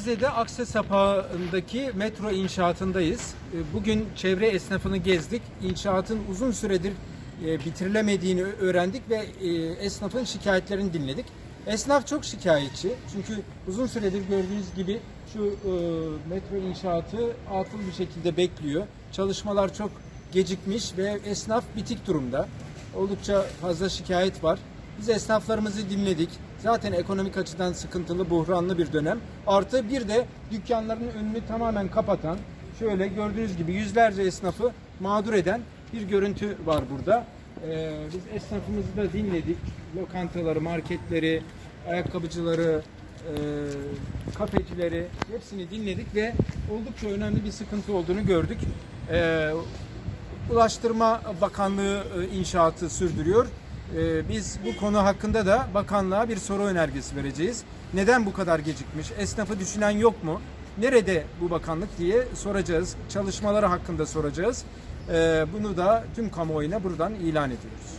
Gebze'de Aksa Sapağı'ndaki metro inşaatındayız. E, Bugün çevre esnafını gezdik. İnşaatın uzun süredir e, bitirilemediğini öğrendik ve e, esnafın şikayetlerini dinledik. Esnaf çok şikayetçi. Çünkü uzun süredir gördüğünüz gibi şu metro inşaatı atıl bir şekilde bekliyor. Çalışmalar çok gecikmiş ve esnaf bitik durumda. Oldukça fazla şikayet var. Biz esnaflarımızı dinledik. Zaten ekonomik açıdan sıkıntılı, buhranlı bir dönem. Artı bir de dükkanların önünü tamamen kapatan, şöyle gördüğünüz gibi yüzlerce esnafı mağdur eden bir görüntü var burada. Ee, biz esnafımızı da dinledik. Lokantaları, marketleri, ayakkabıcıları, e, kafecileri hepsini dinledik ve oldukça önemli bir sıkıntı olduğunu gördük. Ee, Ulaştırma Bakanlığı e, inşaatı sürdürüyor. Ee, Biz bu konu hakkında da bakanlığa bir soru önergesi vereceğiz. Neden bu kadar gecikmiş? Esnafı düşünen yok mu? Nerede bu bakanlık diye soracağız. Çalışmaları hakkında soracağız. Ee, Bunu da tüm kamuoyuna buradan ilan ediyoruz.